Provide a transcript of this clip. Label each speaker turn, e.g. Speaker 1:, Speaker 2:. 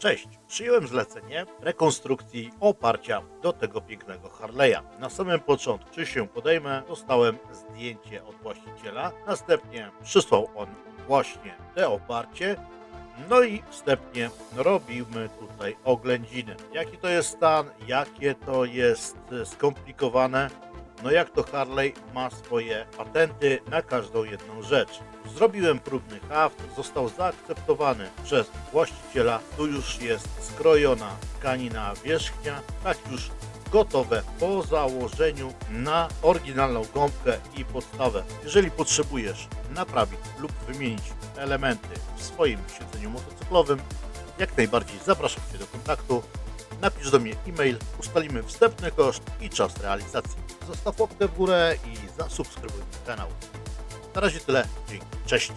Speaker 1: Cześć, przyjąłem zlecenie rekonstrukcji oparcia do tego pięknego Harley'a. Na samym początku, czy się podejmę, dostałem zdjęcie od właściciela, następnie przysłał on właśnie te oparcie, no i wstępnie robimy tutaj oględziny. Jaki to jest stan, jakie to jest skomplikowane, no jak to Harley ma swoje patenty na każdą jedną rzecz. Zrobiłem próbny haft, został zaakceptowany przez właściciela. Tu już jest skrojona tkanina wierzchnia, tak już gotowe po założeniu na oryginalną gąbkę i podstawę. Jeżeli potrzebujesz naprawić lub wymienić elementy w swoim siedzeniu motocyklowym, jak najbardziej zapraszam Cię do kontaktu. Napisz do mnie e-mail, ustalimy wstępny koszt i czas realizacji. Zostaw łapkę w górę i zasubskrybuj kanał. Na razie tyle. Dzięki. Cześć.